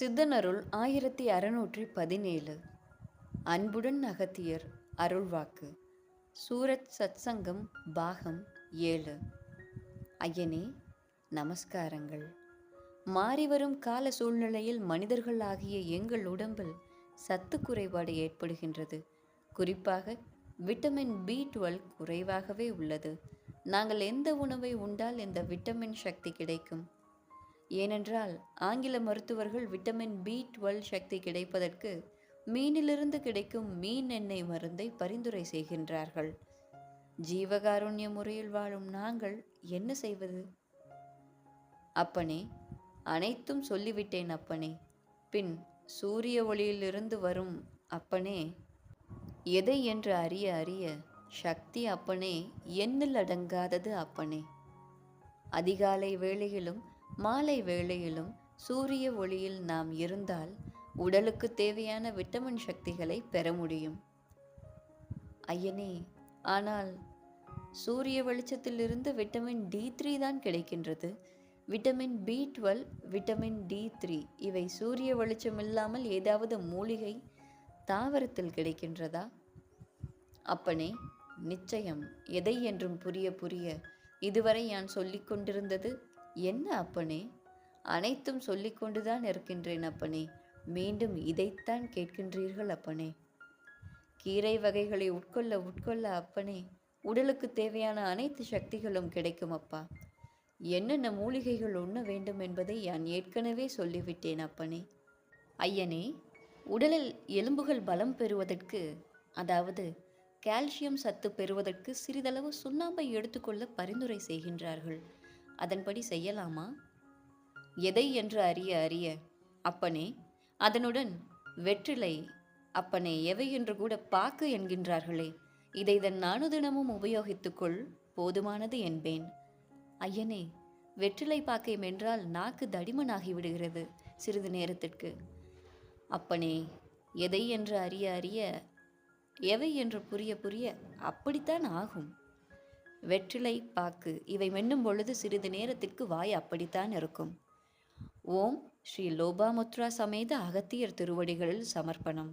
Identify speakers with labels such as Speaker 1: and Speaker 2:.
Speaker 1: சித்தனருள் ஆயிரத்தி அறுநூற்றி பதினேழு. அன்புடன் அகத்தியர் அருள்வாக்கு. சூரத் சத்சங்கம் பாகம் ஏழு. ஐயனே நமஸ்காரங்கள். மாறிவரும் கால சூழ்நிலையில் மனிதர்கள் ஆகிய எங்கள் உடம்பில் சத்து குறைபாடு ஏற்படுகின்றது. குறிப்பாக விட்டமின் பி டுவெல் குறைவாகவே உள்ளது. நாங்கள் எந்த உணவை உண்டால் இந்த விட்டமின் சக்தி கிடைக்கும்? ஏனென்றால் ஆங்கில மருத்துவர்கள் விட்டமின் பி டுவெல் சக்தி கிடைப்பதற்கு மீனிலிருந்து கிடைக்கும் மீன் எண்ணெய் மருந்தை பரிந்துரை செய்கின்றார்கள். ஜீவகாருண்ய முறையில் வாழும் நாங்கள் என்ன செய்வது? அப்பனே அனைத்தும் சொல்லிவிட்டேன் அப்பனே. பின் சூரிய ஒளியிலிருந்து வரும் அப்பனே எதை என்று அறிய அறிய சக்தி அப்பனே எண்ணில் அடங்காதது அப்பனே. அதிகாலை வேளையிலும் மாலை வேளையிலும் சூரிய ஒளியில் நாம் இருந்தால் உடலுக்கு தேவையான விட்டமின் சக்திகளை பெற முடியும். ஐயனே ஆனால் சூரிய வெளிச்சத்திலிருந்து விட்டமின் டி த்ரீ தான் கிடைக்கின்றது. Vitamin B twelve vitamin D three இவை சூரிய வெளிச்சம் இல்லாமல் ஏதாவது மூலிகை தாவரத்தில் கிடைக்கின்றதா? அப்பனே நிச்சயம் எதை என்றும் புரிய புரிய இதுவரை நான் சொல்லிக் கொண்டிருந்தது? என்ன அப்பனே? அனைத்தும் சொல்லிக்கொண்டுதான் இருக்கின்றேன் அப்பனே. மீண்டும் இதைத்தான் கேட்கின்றீர்கள் அப்பனே. கீரை வகைகளை உட்கொள்ள உட்கொள்ள அப்பனே உடலுக்கு தேவையான அனைத்து சக்திகளும் கிடைக்கும் அப்பா. என்னென்ன மூலிகைகள் உண்ண வேண்டும் என்பதை நான் ஏற்கனவே சொல்லிவிட்டேன் அப்பனே. ஐயனே உடலில் எலும்புகள் பலம் பெறுவதற்கு அதாவது கால்சியம் சத்து பெறுவதற்கு சிறிதளவு சுண்ணாம்பை எடுத்துக்கொள்ள பரிந்துரை செய்கின்றார்கள். அதன்படி செய்யலாமா? எதை என்று அறிய அறிய அப்பனே அதனுடன் வெற்றிலை அப்பனே எவை என்று கூட பாக்கு என்கின்றார்களே. இதை தன் நானுதினமும் உபயோகித்துக்கொள் போதுமானது என்பேன். ஐயனே வெற்றிலை பாக்கை மென்றால் நாக்கு தடிமனாகி விடுகிறது சிறிது நேரத்திற்கு. அப்பனே எதை என்று அறிய அறிய எவை என்று புரிய புரிய அப்படித்தான் ஆகும். வெற்றிலை பாக்கு. இவை மென்னும் பொழுது சிறிது நேரத்திற்கு வாய் அப்படித்தான் இருக்கும். ஓம் ஸ்ரீ லோபாமுத்ரா சமேத அகத்தியர் திருவடிகளில் சமர்ப்பணம்.